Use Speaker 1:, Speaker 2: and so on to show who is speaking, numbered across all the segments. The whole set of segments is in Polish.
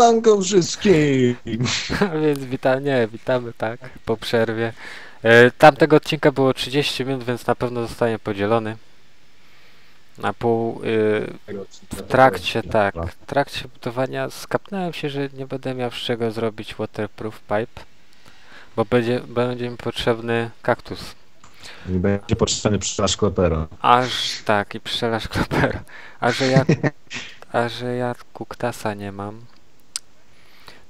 Speaker 1: Siemanko wszystkim!
Speaker 2: Więc witam, nie, witamy tak po przerwie. E, tamtego odcinka było 30 minut, więc na pewno zostanie podzielony. Na pół. E, w trakcie, tak. W trakcie budowania skapnąłem się, że nie będę miał z czego zrobić waterproof pipe. Bo będzie, będzie mi potrzebny kaktus.
Speaker 1: I będzie potrzebny pszczelarz klepero.
Speaker 2: Aż tak, i pszczelarz klopera. A że ja. A że ja kuktasa nie mam.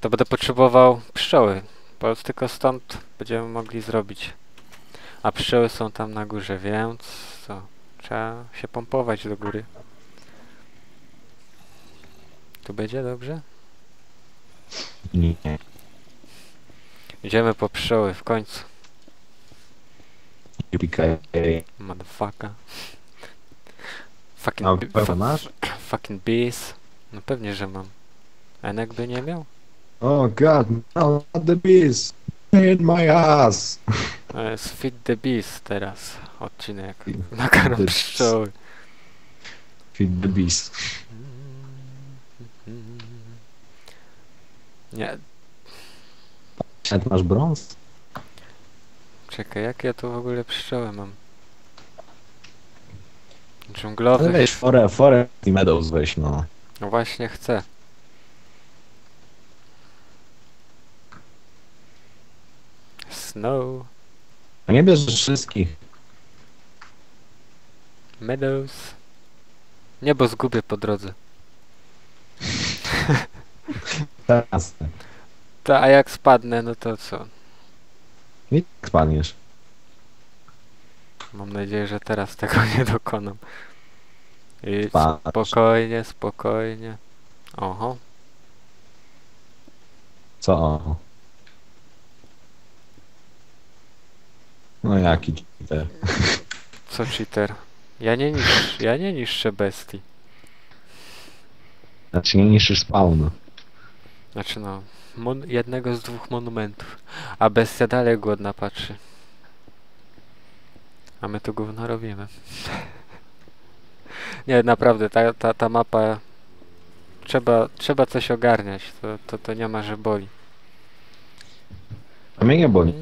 Speaker 2: To będę potrzebował pszczoły. Bo tylko stąd będziemy mogli zrobić. A pszczoły są tam na górze, więc co? Trzeba się pompować do góry. Tu będzie dobrze?
Speaker 1: Nie.
Speaker 2: Idziemy po pszczoły w końcu. Motherfucker. Fucking,
Speaker 1: A masz?
Speaker 2: fucking bees. No pewnie, że mam. Enek by nie miał?
Speaker 1: Oh god, no, not the bees! In my ass!
Speaker 2: To jest Fit the Beast teraz odcinek. Nakarm pszczoły.
Speaker 1: Feed the bees.
Speaker 2: Nie,
Speaker 1: Nawet masz brąz?
Speaker 2: czekaj, jak ja tu w ogóle pszczoły mam?
Speaker 1: Ale
Speaker 2: Dżunglowy.
Speaker 1: weź forę, forę i meadows weź no.
Speaker 2: No właśnie chcę. Snow,
Speaker 1: A nie bierzesz wszystkich.
Speaker 2: meadows. Nie, bo zgubię po drodze.
Speaker 1: Teraz.
Speaker 2: Ta, a jak spadnę, no to co?
Speaker 1: Tak spadniesz.
Speaker 2: Mam nadzieję, że teraz tego nie dokonam. I
Speaker 1: Patrz.
Speaker 2: spokojnie, spokojnie. Oho,
Speaker 1: Co? No jaki cheater.
Speaker 2: co cheater? Ja nie niszczę, ja nie niszczę bestii.
Speaker 1: Znaczy nie niszczysz spawn.
Speaker 2: Znaczy no, mon- jednego z dwóch monumentów. A bestia dalej głodna patrzy. A my tu gówno robimy. nie, naprawdę, ta, ta, ta mapa... Trzeba, trzeba coś ogarniać, to, to, to nie ma, że boli.
Speaker 1: A mnie nie boli.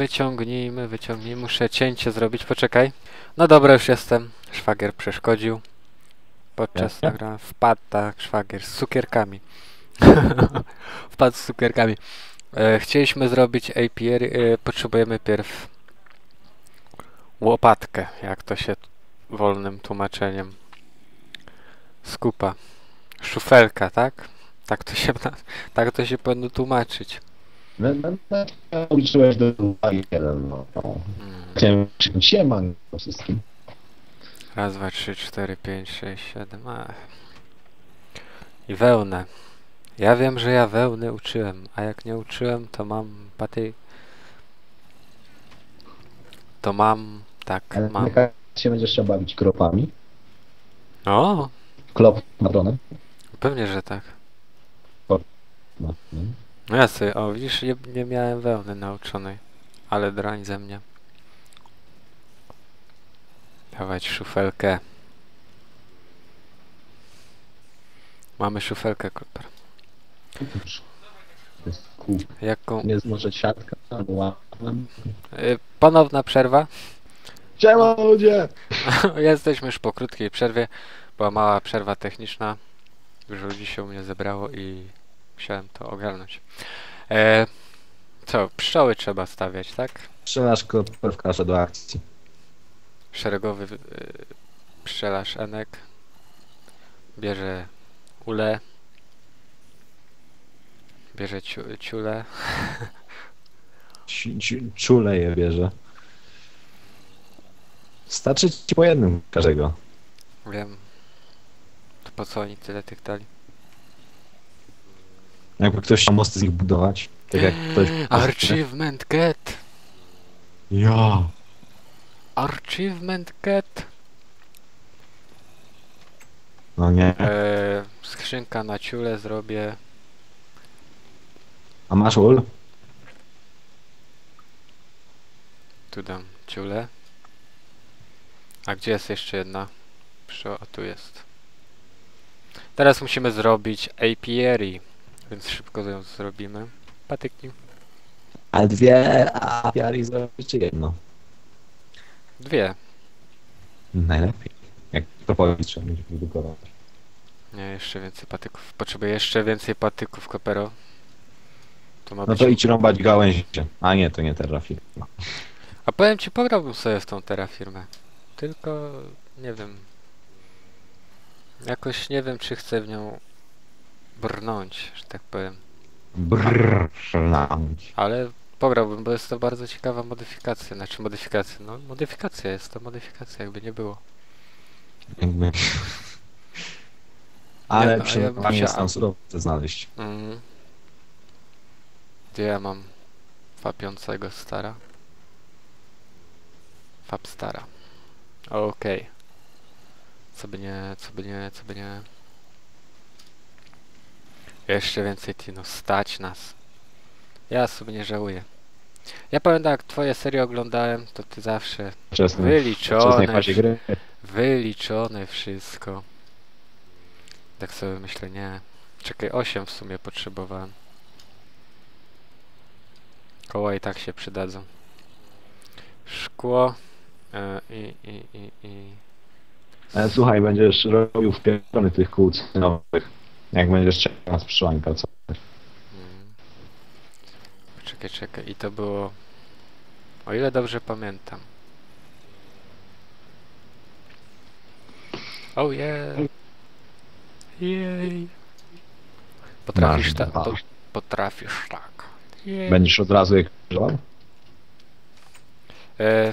Speaker 2: Wyciągnijmy, wyciągnijmy. Muszę cięcie zrobić, poczekaj. No dobra, już jestem. Szwagier przeszkodził. Podczas
Speaker 1: Jasne.
Speaker 2: nagrania wpadł tak szwagier z cukierkami. wpadł z cukierkami. E, chcieliśmy zrobić APR. E, potrzebujemy pierw łopatkę, jak to się wolnym tłumaczeniem skupa. Szufelka, tak? Tak to się, tak to się powinno tłumaczyć.
Speaker 1: No, no, no, Uliczyłeś do uwagi jeden, no. Chciałem krzyknąć sieman wszystkim.
Speaker 2: Raz, dwa, trzy, cztery, pięć, sześć, siedem. Ach. I wełnę. Ja wiem, że ja wełny uczyłem, a jak nie uczyłem, to mam paty. To mam, tak,
Speaker 1: Ale
Speaker 2: mam.
Speaker 1: jaka się będziesz chciał bawić kropami?
Speaker 2: O,
Speaker 1: Klop patronem?
Speaker 2: pewnie, że tak.
Speaker 1: No. No.
Speaker 2: Ja sobie, o widzisz, nie, nie miałem wełny nauczonej, ale drań ze mnie. Dawać szufelkę. Mamy szufelkę,
Speaker 1: kół.
Speaker 2: Jaką?
Speaker 1: Nie jest może siatka albo łapem.
Speaker 2: Y, ponowna przerwa.
Speaker 1: Siema ludzie!
Speaker 2: Jesteśmy już po krótkiej przerwie. Była mała przerwa techniczna. Już ludzi się u mnie zebrało i musiałem to ogarnąć. E, co, pszczoły trzeba stawiać, tak?
Speaker 1: Strzelasz kaszę do akcji.
Speaker 2: Szeregowy y, pszczelarz Enek bierze ule, bierze ciu, ciule.
Speaker 1: Ci- ci- Czule je bierze. Starczy ci po jednym każdego.
Speaker 2: Wiem. To po co oni tyle tych dali?
Speaker 1: Jakby ktoś chciał mosty z nich budować. Tak jak ktoś...
Speaker 2: Achievement get!
Speaker 1: Ja!
Speaker 2: Achievement get!
Speaker 1: No nie.
Speaker 2: E, skrzynka na ciule zrobię.
Speaker 1: A masz ul?
Speaker 2: Tu dam ciule. A gdzie jest jeszcze jedna? Przy, a tu jest. Teraz musimy zrobić apiary, więc szybko ją zrobimy. Patyki.
Speaker 1: A dwie apiary zrobić czy jedno?
Speaker 2: Dwie.
Speaker 1: Najlepiej. Jak to powiedzieć, trzeba będzie produkować.
Speaker 2: Nie, jeszcze więcej patyków. Potrzebuję jeszcze więcej patyków, kopero. To ma
Speaker 1: No
Speaker 2: być...
Speaker 1: to idź rąbać gałęzie. A nie, to nie terrafirma.
Speaker 2: A powiem ci, pograłbym sobie w tą terafirmę. Tylko nie wiem. Jakoś nie wiem, czy chcę w nią brnąć, że tak powiem.
Speaker 1: Brrr, szląć.
Speaker 2: Ale pograłbym, bo jest to bardzo ciekawa modyfikacja. Znaczy modyfikacja, no modyfikacja jest to modyfikacja, jakby nie było.
Speaker 1: Jakby. Ale
Speaker 2: ja
Speaker 1: przynajmniej jest
Speaker 2: chciał-
Speaker 1: tam surowce znaleźć.
Speaker 2: Mhm. Gdzie ja mam fapiącego stara? Fab stara. Okej. Co by nie, co by nie, co by nie. Jeszcze więcej Tino, stać nas. Ja sobie nie żałuję. Ja pamiętam jak twoje serie oglądałem, to ty zawsze
Speaker 1: Wczesny,
Speaker 2: Wyliczone.
Speaker 1: gry.
Speaker 2: wyliczone wszystko. Tak sobie myślę, nie. Czekaj, 8 w sumie potrzebowałem. Koła i tak się przydadzą. Szkło e, i, i, i, i
Speaker 1: Ale słuchaj, będziesz robił wpierdolony tych kół cenowych. Jak będziesz czekał z pszczołami pracować.
Speaker 2: Mm. Czekaj, czekaj. I to było. O ile dobrze pamiętam. Oh yeah. Jej. Potrafisz tak. Po, potrafisz tak. Jej.
Speaker 1: Będziesz od razu je krzyżował?
Speaker 2: E,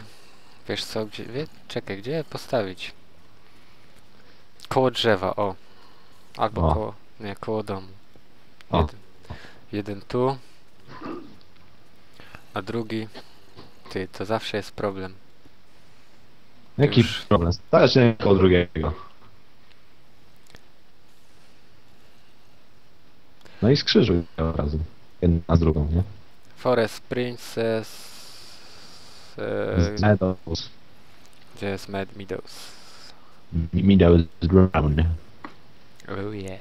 Speaker 2: wiesz co, gdzie. Wie, czekaj, gdzie je postawić? Koło drzewa, o. Albo
Speaker 1: O.
Speaker 2: koło. Nie, koło domu.
Speaker 1: O.
Speaker 2: Jeden, jeden tu. A drugi. Ty, to zawsze jest problem.
Speaker 1: Jaki
Speaker 2: Już.
Speaker 1: problem? Stać się koło drugiego. No i skrzyżuj od razu. Jedna z drugą, nie?
Speaker 2: Forest Princess. E,
Speaker 1: Meadows.
Speaker 2: gdzie jest Mad Meadows?
Speaker 1: Meadows Ground.
Speaker 2: Oh yeah.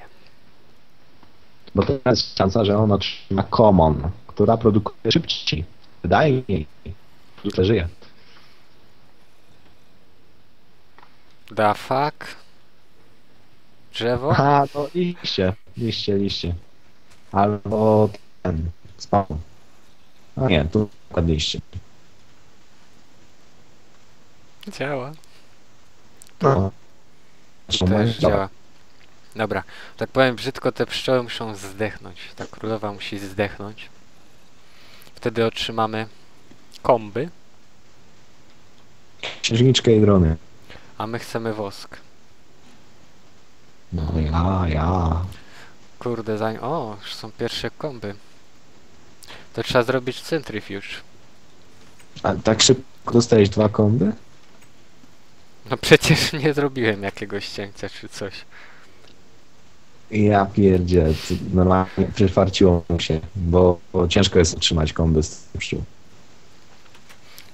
Speaker 1: Bo to jest szansa, że ona trzyma Common, która produkuje szybciej. Wydaje jej. Krótko żyje.
Speaker 2: The fuck? Drzewo?
Speaker 1: Aha, no liście. Liście, liście. Albo ten. Spawn. A nie, tu przykład liście.
Speaker 2: Działa.
Speaker 1: No.
Speaker 2: Też działa. Dobra, tak powiem brzydko, te pszczoły muszą zdechnąć. Ta królowa musi zdechnąć. Wtedy otrzymamy komby,
Speaker 1: Księżniczkę i drony.
Speaker 2: a my chcemy wosk.
Speaker 1: No ja, ja.
Speaker 2: Kurde, zanim... O, już są pierwsze komby. To trzeba zrobić centrifuge.
Speaker 1: A tak szybko dostajesz dwa komby?
Speaker 2: No przecież nie zrobiłem jakiegoś cięcia czy coś.
Speaker 1: Ja pierdzie, normalnie przyfarciło mu się, bo, bo ciężko jest utrzymać komby z tym pszczół.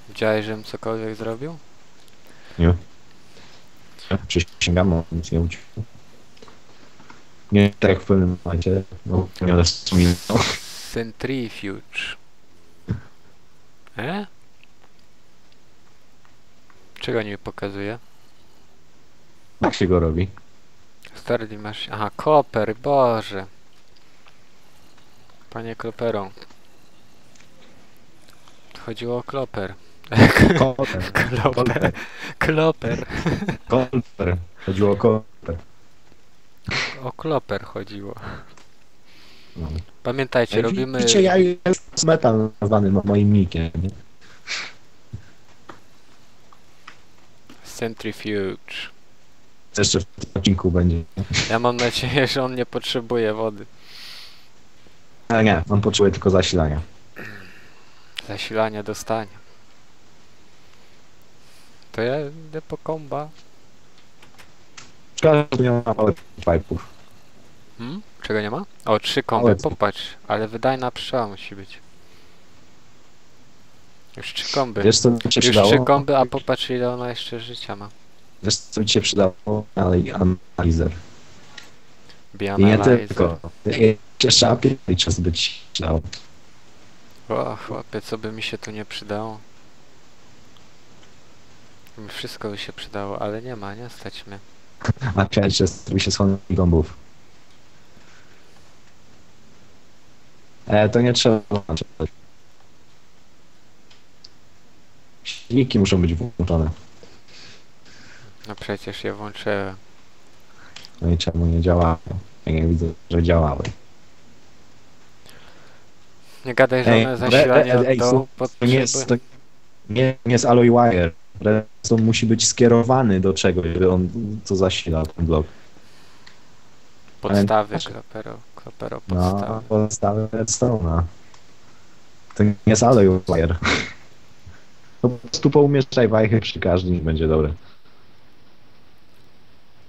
Speaker 2: Widziałeś, żebym cokolwiek zrobił?
Speaker 1: Nie? Przysięgam, on nic nie uciekł. Nie tak jak w pewnym momencie, no nie wspominał.
Speaker 2: Centrifuge. E? Czego nie pokazuje?
Speaker 1: Jak się go robi?
Speaker 2: Stardy masz... Aha, koper, boże. Panie kloperą. Chodziło o kloper.
Speaker 1: Kolper.
Speaker 2: Kloper. Kloper.
Speaker 1: Chodziło o kolper.
Speaker 2: O kloper chodziło.
Speaker 1: No.
Speaker 2: Pamiętajcie, robimy...
Speaker 1: Widzicie, ja już metal nazwany mo- moim nikiem.
Speaker 2: Centrifuge.
Speaker 1: Jeszcze w tym odcinku będzie.
Speaker 2: Ja mam nadzieję, że on nie potrzebuje wody.
Speaker 1: Ale nie, on potrzebuje tylko zasilania.
Speaker 2: Zasilania dostanie. To ja idę po komba.
Speaker 1: Szkoda, że nie ma power pipe'ów.
Speaker 2: Hmm? Czego nie ma? O, trzy komby, popatrz. Ale wydajna pszczoła musi być. Już trzy komby.
Speaker 1: Wiesz co
Speaker 2: Już trzy komby, a popatrz ile ona jeszcze życia ma.
Speaker 1: Wiesz co mi się przydało? Ale analizer. I nie tylko. Jeszcze API czas być dał.
Speaker 2: O, chłopie, co by mi się tu nie przydało? Mi Wszystko by się przydało, ale nie ma, nie stać mnie.
Speaker 1: A chciałeś, że zrobi się słony gąbów. E, to nie trzeba włączać. Silniki muszą być włączone.
Speaker 2: No przecież je włączyłem.
Speaker 1: No i czemu nie działają? Ja nie widzę, że działały.
Speaker 2: Nie gadaj, że one zasilanie
Speaker 1: ej, ej,
Speaker 2: dołu
Speaker 1: To nie jest, to nie, nie jest alloy wire. Redstone musi być skierowany do czegoś, żeby on to zasila ten blok.
Speaker 2: Podstawy, klopero, klopero,
Speaker 1: No,
Speaker 2: podstawy.
Speaker 1: podstawy redstone'a. To nie jest alloy wire. Po prostu poumieszczaj wajchy przy każdym będzie dobre.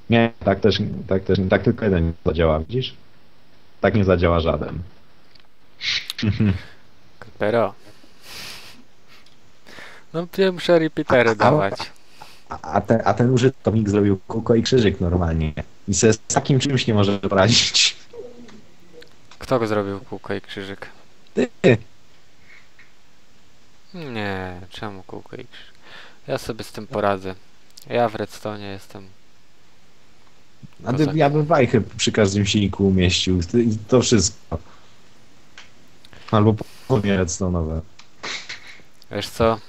Speaker 1: Nie, tak też, tak też, tak tylko jeden nie zadziała, widzisz? Tak nie zadziała żaden.
Speaker 2: Klopero. No wiem, muszę repeatery
Speaker 1: A- a-
Speaker 2: dawać.
Speaker 1: A, a, ten, a ten użytkownik zrobił kółko i krzyżyk normalnie. I sobie z takim czymś nie może poradzić.
Speaker 2: Kto go zrobił kółko i krzyżyk?
Speaker 1: Ty!
Speaker 2: Nie, czemu kółko i krzyżyk? Ja sobie z tym poradzę. Ja w redstone jestem.
Speaker 1: A ty, ja bym wajchy przy każdym silniku umieścił. I to wszystko. Albo podnie redstone'owe.
Speaker 2: Wiesz co?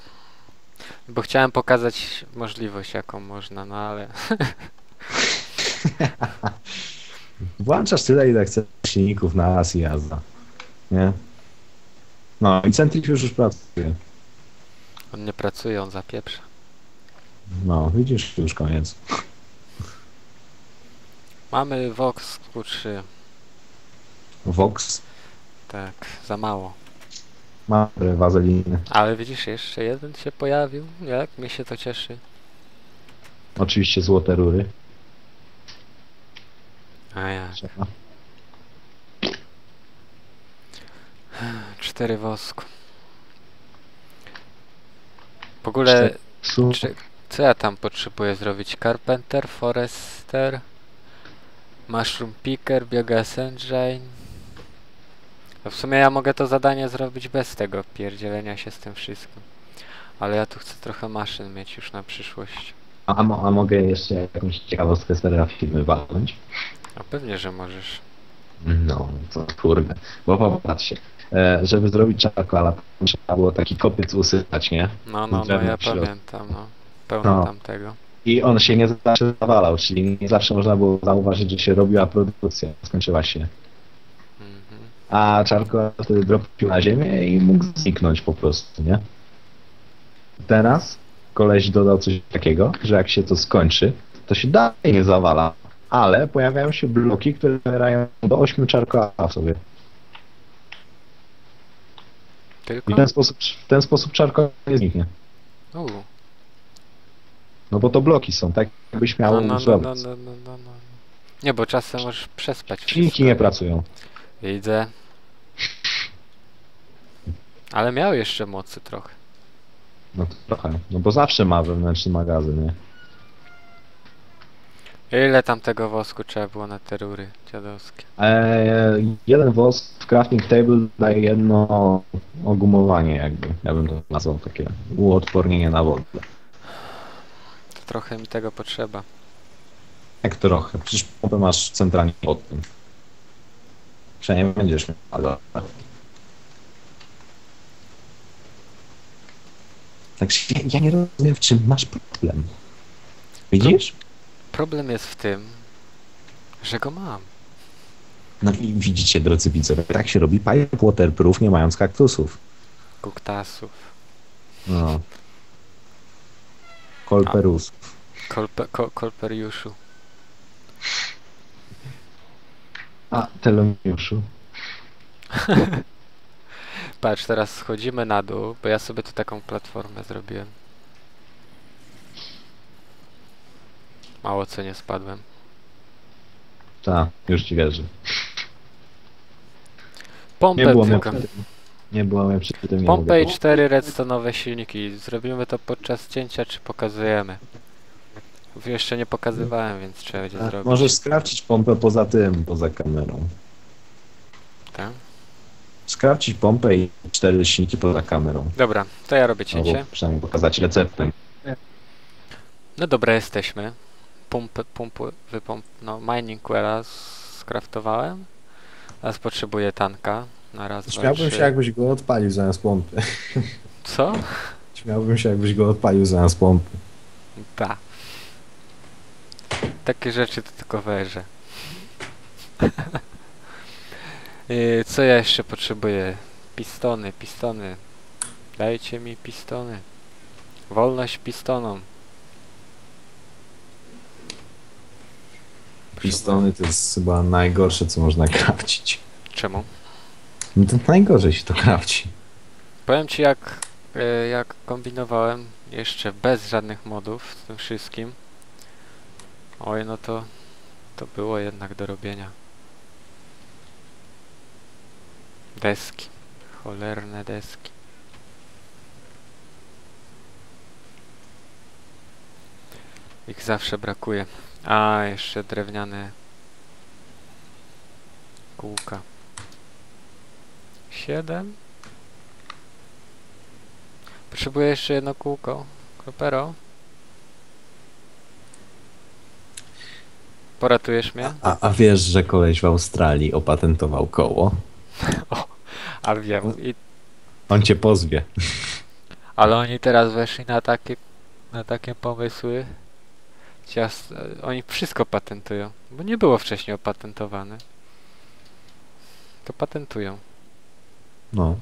Speaker 2: Bo chciałem pokazać możliwość, jaką można, no ale
Speaker 1: Włączasz tyle, ile chcesz silników na raz i jazda. Nie? No i centrifuge już pracuje.
Speaker 2: on nie pracuje, on zapieprza.
Speaker 1: No, widzisz, już koniec.
Speaker 2: Mamy Vox Q3.
Speaker 1: Vox
Speaker 2: Tak, za mało.
Speaker 1: ma wazeliny.
Speaker 2: Ale widzisz, jeszcze jeden się pojawił. Jak mi się to cieszy.
Speaker 1: Oczywiście złote rury.
Speaker 2: A ja.
Speaker 1: Trzeba.
Speaker 2: Cztery wosku. W ogóle, czy, co ja tam potrzebuję zrobić? Carpenter, Forester, Mushroom Picker, Biogas Engine. No w sumie ja mogę to zadanie zrobić bez tego pierdzielenia się z tym wszystkim. Ale ja tu chcę trochę maszyn mieć już na przyszłość.
Speaker 1: A, a mogę jeszcze jakąś ciekawostkę z firmy walnąć?
Speaker 2: A pewnie, że możesz.
Speaker 1: No, to kurde. Bo popatrzcie, e, żeby zrobić czarkoala, trzeba było taki kopiec usypać, nie?
Speaker 2: No, no, no, ja pamiętam, no. Pełno
Speaker 1: No.
Speaker 2: tamtego.
Speaker 1: I on się nie zawsze zawalał, czyli nie zawsze można było zauważyć, że się robiła produkcja, skończyła się. A czarko wtedy dropił na ziemię i mógł zniknąć po prostu, nie? Teraz koleś dodał coś takiego, że jak się to skończy, to się dalej nie zawala, ale pojawiają się bloki, które zawierają do 8 czarkoa w sobie. I
Speaker 2: Tylko?
Speaker 1: w ten sposób, w ten sposób czarko nie zniknie.
Speaker 2: U.
Speaker 1: No bo to bloki są, tak jakbyś miał
Speaker 2: No, no, no, no, no, no, no, no. Nie, bo czasem możesz przespać.
Speaker 1: Silniki nie pracują.
Speaker 2: Widzę. Ale miał jeszcze mocy trochę.
Speaker 1: No trochę. No bo zawsze ma wewnętrzny magazyn, nie?
Speaker 2: Ile tam tego wosku trzeba było na te rury dziadowskie?
Speaker 1: Eee, jeden wosk w crafting table daje jedno ogumowanie jakby. Ja bym to nazwał takie uodpornienie na wodę.
Speaker 2: Trochę mi tego potrzeba.
Speaker 1: Jak trochę. Przecież pompę masz centralnie pod tym. Przynajmniej będziesz miał. ale- Także ja, ja nie rozumiem w czym masz problem. Widzisz?
Speaker 2: Problem jest w tym, że go mam.
Speaker 1: No i widzicie, drodzy widzowie, tak się robi pipe waterproof nie mając kaktusów.
Speaker 2: Kuktasów.
Speaker 1: No. Kolperusów.
Speaker 2: Kolpe, ko, kolperiuszu.
Speaker 1: A, telemiuszu.
Speaker 2: Patrz, teraz schodzimy na dół, bo ja sobie tu taką platformę zrobiłem. Mało co nie spadłem.
Speaker 1: Tak, już ci wierzę.
Speaker 2: Pompę
Speaker 1: Nie było mnie
Speaker 2: tylko.
Speaker 1: tym. Nie było mnie przy tym. nie
Speaker 2: Pompę i
Speaker 1: mogę.
Speaker 2: cztery redstone'owe silniki. Zrobimy to podczas cięcia, czy pokazujemy? Jeszcze nie pokazywałem, więc trzeba będzie
Speaker 1: A,
Speaker 2: zrobić.
Speaker 1: Możesz skrawcić pompę poza tym, poza kamerą.
Speaker 2: Tak?
Speaker 1: Skrawcić pompę i cztery leśniki poza kamerą.
Speaker 2: Dobra, to ja robię cięcie.
Speaker 1: Albo przynajmniej pokazać receptę.
Speaker 2: No dobra, jesteśmy. Pumpy, pumpy, wypomp... No, mining skraftowałem. Teraz potrzebuję tanka. Na raz,
Speaker 1: Śmiałbym się, jakbyś go odpalił zamiast pompy.
Speaker 2: Co?
Speaker 1: Śmiałbym się, jakbyś go odpalił zamiast pompy.
Speaker 2: Ta. Takie rzeczy to tylko weże. Yy, Co ja jeszcze potrzebuję? Pistony, pistony. Dajcie mi pistony. Wolność pistonom.
Speaker 1: Pistony to jest chyba najgorsze, co można krawcić.
Speaker 2: Czemu?
Speaker 1: No to najgorzej się to krawci.
Speaker 2: Powiem ci jak, e, jak kombinowałem jeszcze bez żadnych modów z tym wszystkim. Oj no to to było jednak do robienia. Deski. Cholerne deski. Ich zawsze brakuje. A, jeszcze drewniane kółka. Siedem? Potrzebuję jeszcze jedno kółko. Kropero. Poratujesz mnie?
Speaker 1: A, a wiesz, że koleś w Australii opatentował koło?
Speaker 2: A wiem. I,
Speaker 1: On cię pozwie.
Speaker 2: ale oni teraz weszli na takie, na takie pomysły. Ciast, oni wszystko patentują, bo nie było wcześniej opatentowane. To patentują.
Speaker 1: No.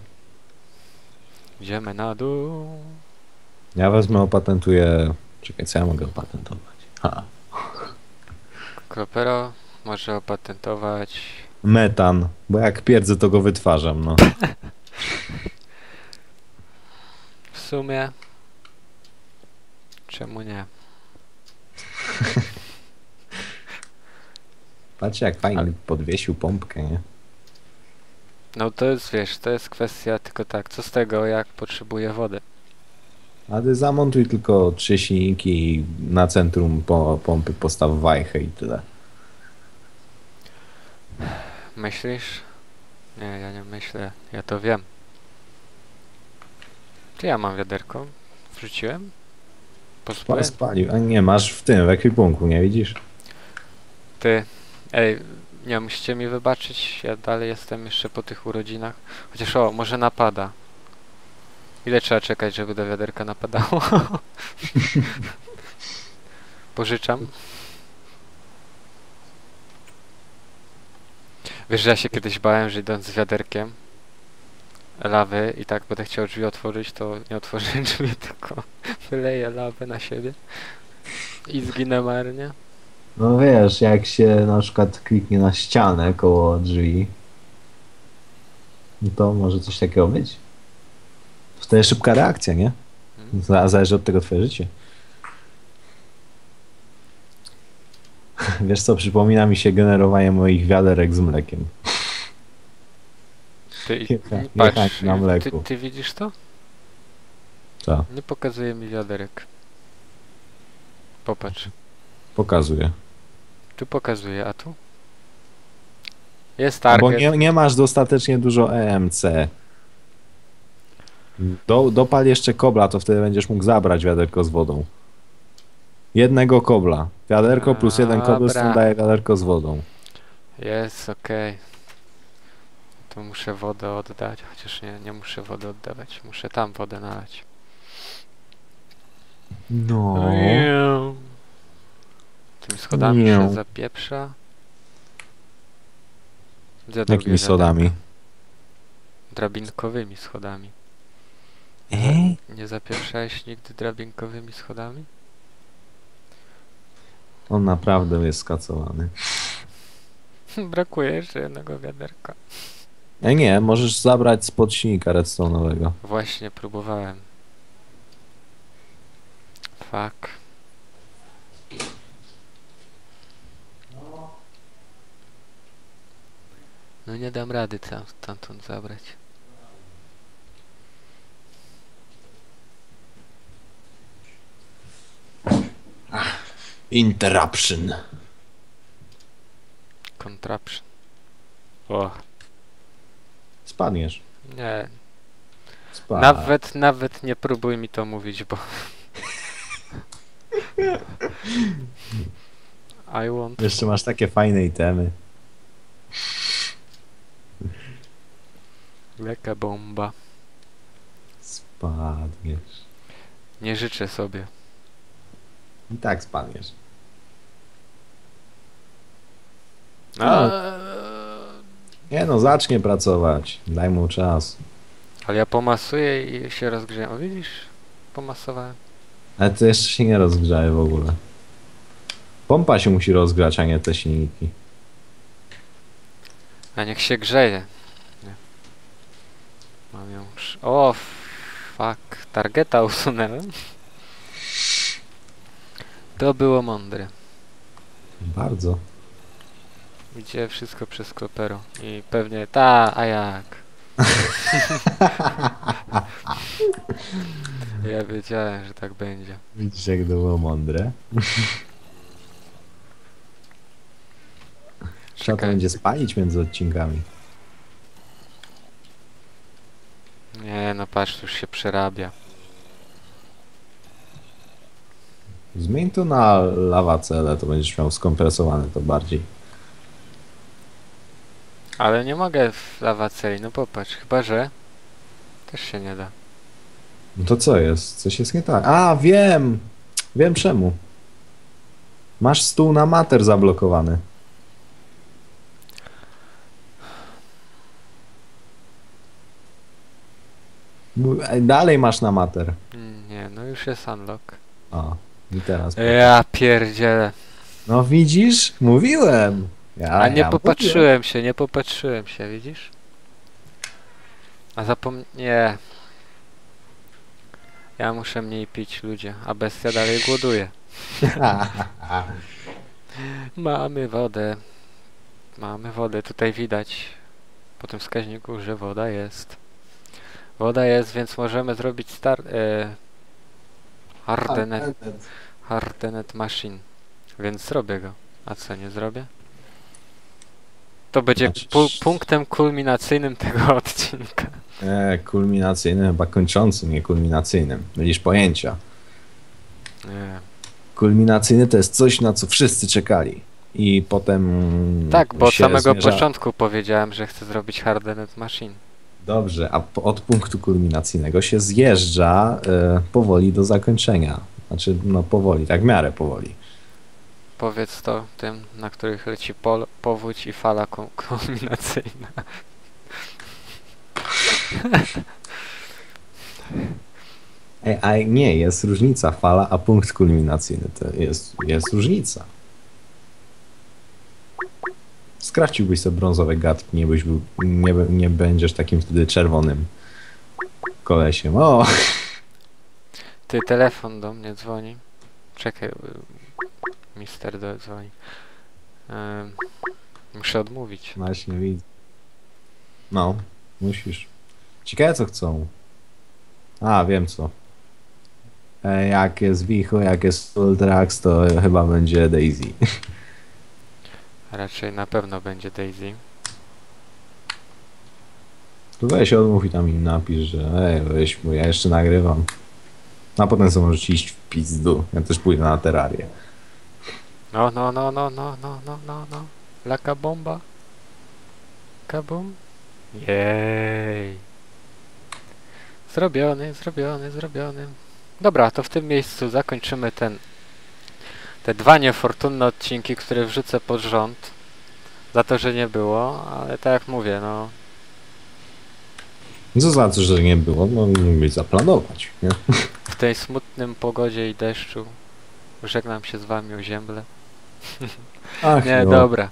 Speaker 2: Idziemy na dół.
Speaker 1: Ja wezmę, opatentuję... Czekaj, co ja mogę opatentować? Ha.
Speaker 2: Kropero może opatentować.
Speaker 1: Metan. Bo jak pierdzę, to go wytwarzam, no.
Speaker 2: W sumie. Czemu nie?
Speaker 1: Patrzcie, jak fajnie
Speaker 2: Ale-
Speaker 1: podwiesił pompkę, nie?
Speaker 2: No to jest, wiesz, to jest kwestia tylko tak, co z tego, jak potrzebuję wody.
Speaker 1: A ty zamontuj tylko trzy silniki na centrum po, pompy postaw wajchę i tyle.
Speaker 2: Myślisz? Nie, ja nie myślę, ja to wiem. Czy ja mam wiaderko? Wrzuciłem?
Speaker 1: Spalił. A nie, masz w tym, w ekwipunku, nie widzisz?
Speaker 2: Ty, ej, nie, musicie mi wybaczyć, ja dalej jestem jeszcze po tych urodzinach. Chociaż o, może napada. Ile trzeba czekać, żeby do wiaderka napadało? Pożyczam. Wiesz, że ja się kiedyś bałem, że idąc z wiaderkiem lawy i tak będę chciał drzwi otworzyć, to nie otworzę drzwi, tylko wyleję lawę na siebie i zginę marnie.
Speaker 1: No wiesz, jak się na przykład kliknie na ścianę koło drzwi, no to może coś takiego być. Wtedy szybka reakcja, nie?
Speaker 2: Mhm.
Speaker 1: Za- Zależy od tego twoje życie. Wiesz co, przypomina mi się generowanie moich wiaderek z mlekiem.
Speaker 2: Ty, i-
Speaker 1: Jecha-
Speaker 2: i patrz,
Speaker 1: na
Speaker 2: ty,
Speaker 1: mleku.
Speaker 2: ty widzisz to?
Speaker 1: Co?
Speaker 2: Nie pokazuje mi wiaderek. Popatrz.
Speaker 1: Pokazuję.
Speaker 2: Tu pokazuje, a tu? Jest
Speaker 1: Bo
Speaker 2: target.
Speaker 1: nie, nie masz dostatecznie dużo EMC. Do, dopal jeszcze kobla, to wtedy będziesz mógł zabrać wiaderko z wodą. Jednego kobla. Wiaderko plus jeden cobblestone daje wiaderko z wodą.
Speaker 2: Jest, okej. To muszę wodę oddać, chociaż nie, nie muszę wody oddawać. Muszę tam wodę nalać.
Speaker 1: No.
Speaker 2: Tymi schodami
Speaker 1: Nie.
Speaker 2: się zapieprza. Drugie
Speaker 1: Jakimi
Speaker 2: wiaderko?
Speaker 1: sodami?
Speaker 2: Drabinkowymi schodami.
Speaker 1: Ej?
Speaker 2: Nie zapieprzałeś nigdy drabinkowymi schodami?
Speaker 1: On naprawdę jest skacowany.
Speaker 2: Brakuje jeszcze jednego wiaderka.
Speaker 1: Ej nie, możesz zabrać spod silnika redstone'owego.
Speaker 2: Właśnie próbowałem. Fuck. No nie dam rady tam stamtąd zabrać.
Speaker 1: Interruption.
Speaker 2: Contraption. O,
Speaker 1: Spadniesz.
Speaker 2: nie.
Speaker 1: Spad.
Speaker 2: Nawet, nawet nie próbuj mi to mówić, bo... I want...
Speaker 1: Jeszcze masz takie fajne itemy.
Speaker 2: Leka bomba.
Speaker 1: Spadniesz.
Speaker 2: Nie życzę sobie.
Speaker 1: I tak spadniesz.
Speaker 2: No.
Speaker 1: Nie no, zacznie pracować. Daj mu czas.
Speaker 2: Ale ja pomasuję i się rozgrzeję. O widzisz? Pomasowałem.
Speaker 1: Ale to jeszcze się nie rozgrzaje w ogóle. Pompa się musi rozgrzać, a nie te silniki.
Speaker 2: A niech się grzeje. Mam ją... O, fuck. Targeta usunęłem. To było mądre.
Speaker 1: Bardzo.
Speaker 2: Idzie wszystko przez kopero. I pewnie ta, a jak? ja wiedziałem, że tak będzie.
Speaker 1: Widzisz jak to było mądre? Trzeba to
Speaker 2: Czekaj.
Speaker 1: będzie spalić między odcinkami.
Speaker 2: Nie, no patrz, już się przerabia.
Speaker 1: Zmień to na lawacele, to będziesz miał skompresowane to bardziej.
Speaker 2: Ale nie mogę w lawaceli, no popatrz, chyba że... Też się nie da.
Speaker 1: No to co jest? Coś jest nie tak. A, wiem! Wiem czemu. Masz stół na mater zablokowany. Dalej masz na mater.
Speaker 2: Nie, no już jest unlock.
Speaker 1: O, i teraz.
Speaker 2: Ja pierdzielę.
Speaker 1: No widzisz? Mówiłem! Ja,
Speaker 2: A nie
Speaker 1: ja
Speaker 2: popatrzyłem się, nie popatrzyłem się, widzisz? A zapom... Nie. Ja muszę mniej pić, ludzie, a bestia dalej głoduje. Mamy wodę. Mamy wodę, tutaj widać po tym wskaźniku, że woda jest. Woda jest, więc możemy zrobić start... E, hardenet, hardenet machine. Więc zrobię go. A co, nie zrobię? To będzie
Speaker 1: Znaczy-
Speaker 2: pu punktem kulminacyjnym tego odcinka.
Speaker 1: E, kulminacyjnym, chyba kończącym, nie kulminacyjnym. Mylisz pojęcia.
Speaker 2: Nie.
Speaker 1: Kulminacyjny to jest coś, na co wszyscy czekali. I potem.
Speaker 2: Tak, bo od samego
Speaker 1: zmierza-
Speaker 2: początku powiedziałem, że chcę zrobić hardenet machine.
Speaker 1: Dobrze, a od punktu kulminacyjnego się zjeżdża e, powoli do zakończenia. Znaczy, no powoli, tak w miarę powoli.
Speaker 2: Powiedz to tym, na których leci pol, powódź i fala ku- kulminacyjna.
Speaker 1: Ej, a nie, jest różnica. Fala, a punkt kulminacyjny to jest, jest różnica. Skraciłbyś sobie brązowe gadki, nie, byś był, nie, nie będziesz takim wtedy czerwonym kolesiem. O!
Speaker 2: Ty, telefon do mnie dzwoni. Czekaj, mister do dzwoni. Muszę odmówić.
Speaker 1: Właśnie widzę. No, musisz. Ciekawe co chcą. A, wiem co. E, jak jest Wicho, jak jest Ultrax, to chyba będzie Daisy.
Speaker 2: Raczej na pewno będzie Daisy.
Speaker 1: To weź odmów i tam im napisz, że ej, weź, bo ja jeszcze nagrywam. A potem sobie możecie iść w pizdu. Ja też pójdę na terrarię.
Speaker 2: No, no, no, no, no, no, no, no, no. Laka bomba. Kabum. Jej. Zrobiony, zrobiony, zrobiony. Dobra, to w tym miejscu zakończymy ten te dwa niefortunne odcinki, które wrzucę pod rząd. Za to, że nie było, ale tak jak mówię, no
Speaker 1: Co za to, że nie było? No, mógłbyś zaplanować, nie?
Speaker 2: w tej smutnym pogodzie i deszczu żegnam się z wami o ziemble.
Speaker 1: Ach,
Speaker 2: Nie,
Speaker 1: no.
Speaker 2: dobra.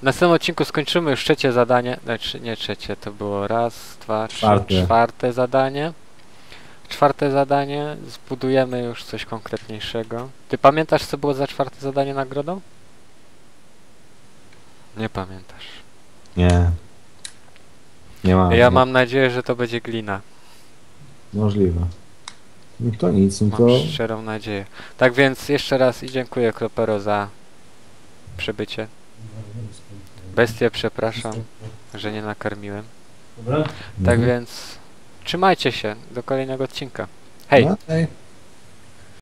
Speaker 2: W następnym odcinku skończymy już trzecie zadanie. Znaczy, nie trzecie, to było raz, dwa, trzy,
Speaker 1: Czwarte.
Speaker 2: czwarte zadanie. Czwarte zadanie, zbudujemy już coś konkretniejszego. Ty pamiętasz, co było za czwarte zadanie nagrodą? Nie pamiętasz.
Speaker 1: Nie. Nie ma.
Speaker 2: Ja
Speaker 1: nie-
Speaker 2: mam nadzieję, że to będzie glina.
Speaker 1: Możliwe. No to nic, no
Speaker 2: Mam
Speaker 1: to
Speaker 2: szczerą nadzieję. Tak więc jeszcze raz i dziękuję Klopero za przybycie. Bestię przepraszam, że nie nakarmiłem.
Speaker 3: Dobra?
Speaker 2: Tak
Speaker 1: Mhm.
Speaker 2: więc trzymajcie się do kolejnego odcinka. Hej!
Speaker 1: No, hej.